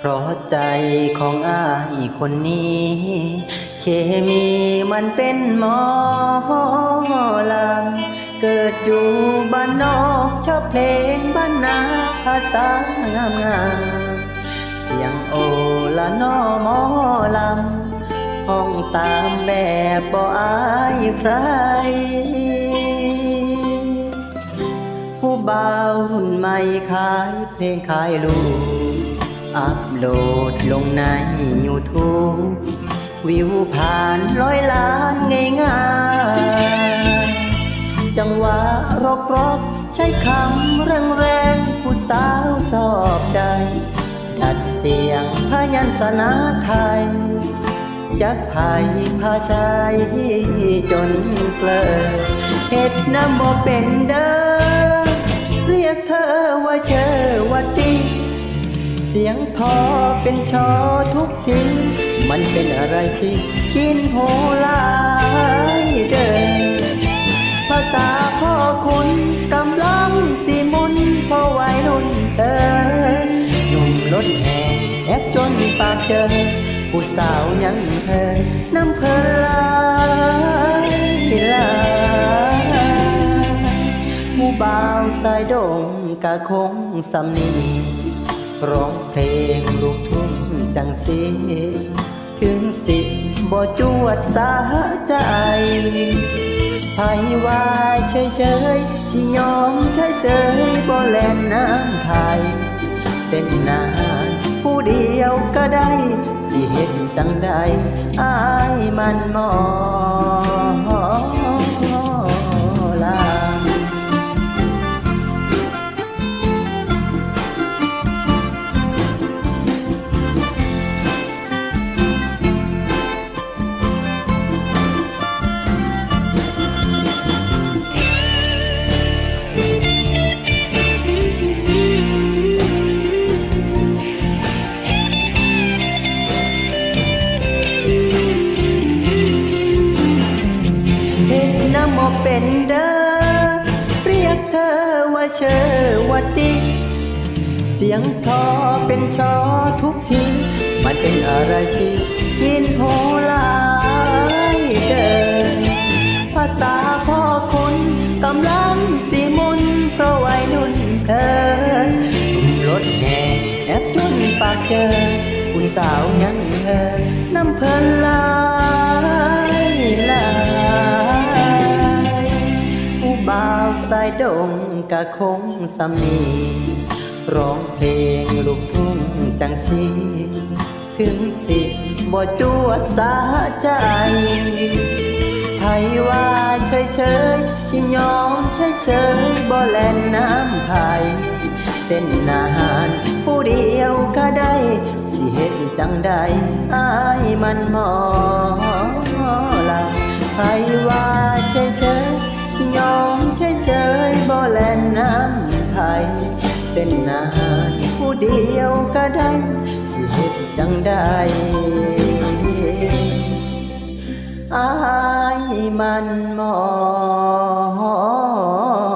เพราะใจของอายคนนี้ เคมีมันเป็นหมอลำเกิดอยู่บ้านนอกชอบเพลงบ้านนาภาษางามงามๆเสียงโอละนอหมอลำห้องตามแบบบ่อายใครผู้บ่าวหุ่นใหม่ขายเพลงขายลูก อัพโหลดลงใน YouTube วิวผ่านร้อยล้านง่ายๆจังหวะรอกรอกใช้คำแรงแรงๆผู้สาวชอบใจ ดัดเสียงพยัญชนะไทย จักไผ่พาชายจนเกลอเฮ็ดน้ำบ่เป็นเด้อ ยงทอเป็นชอทุกที มันเป็นอะไรสิกินโหหลายเด้อภาษาพ่อคุณกำลังสีมุนพอไวนุ่นเธอหนุ่มรถแห่แอบจนปากเจอ ผู้สาวยังเธอน้ำเพลลายลายหมู่บ่าวสายดงกะคงสำนี ร้องเพลงลูกทุ่งจังสีถึงสิบ่จวดสาใจไผว่าเฉยเฉยที่ยอมเฉยเฉยบ่แล่นน้ำไทย เป็นนานผู้เดียวก็ได้ สิเห็นจังใดอายมันมอล เป็นเด้อเรียกเธอว่าเชอวัติเสียงทอเป็นชอทุกที มันเป็นอะไรชีกินโหลายเดินภาษาพ่อคุณกำลังสีมุนเพราะวัยนุ่นเธอหนุ่มรถแห่แอบจนปากเจอผู้สาวยังเธอน้ำเพลินลา สายดงกะคงสำนีร้องเพลงลูกทุ่งจังสีถึงสิบ่จวดสาใจไผว่าเฉยเฉยที่ยอมเฉยเฉยบ่แล่นน้ำไผเต้นนานผู้เดียวก็ได้สิเห็นจังใดอายมันมอล เป็นนานผู้เดียวก็ได้สิเห็นจังได้อายมันมอง